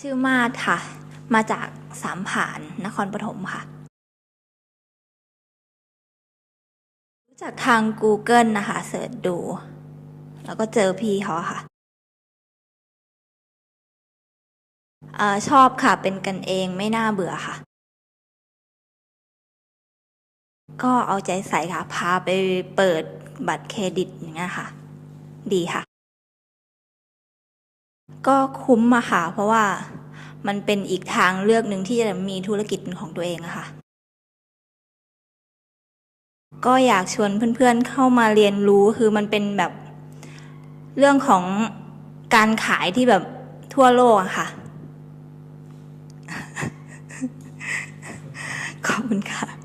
ชื่อมาดค่ะ มาจากสามผานนครปฐมค่ะ รู้จักทาง Google นะคะเสิร์ชดู แล้วก็เจอพี่เขาอค่ะอชอบค่ะเป็นกันเองไม่น่าเบื่อค่ะ ก็เอาใจใส่ค่ะ พาไปเปิดบัตรเครดิตอย่างเงี้ยค่ะ ดีค่ะ ก็คุ้มอะค่ะ เพราะว่ามันเป็นอีกทางเลือกหนึ่งที่จะมีธุรกิจของตัวเองอะค่ะ ก็อยากชวนเพื่อนๆเข้ามาเรียนรู้คือมันเป็นแบบเรื่องของการขายที่แบบทั่วโลกอะค่ะ ขอบคุณค่ะ